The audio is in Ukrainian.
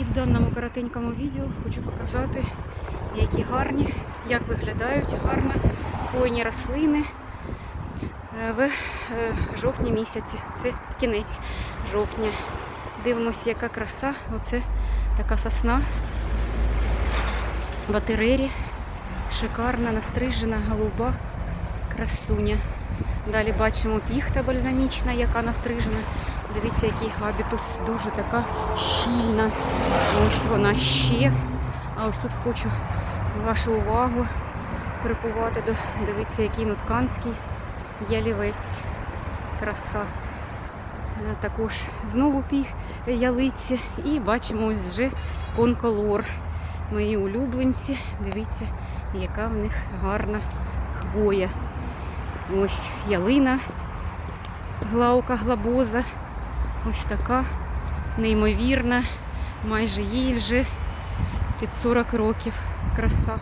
І в даному коротенькому відео хочу показати, які гарні, як виглядають гарно хвойні рослини е, в е, жовтні місяці. Це кінець жовтня. Дивимося, яка краса. Оце така сосна. Батерері. Шикарна, настрижена, голуба, красуня. Далі бачимо піхта бальзамічна, яка настрижена. Дивіться, який габітус, дуже така щільна. Ось вона ще. А ось тут хочу вашу увагу прикувати до дивіться, який нутканський ялівець. Краса. Е, Також знову піх ялиці. І бачимо ось вже конколор. Мої улюбленці. Дивіться, яка в них гарна хвоя. Ось ялина, глаука глабоза. Ось така неймовірна. Майже їй вже під 40 років. Краса.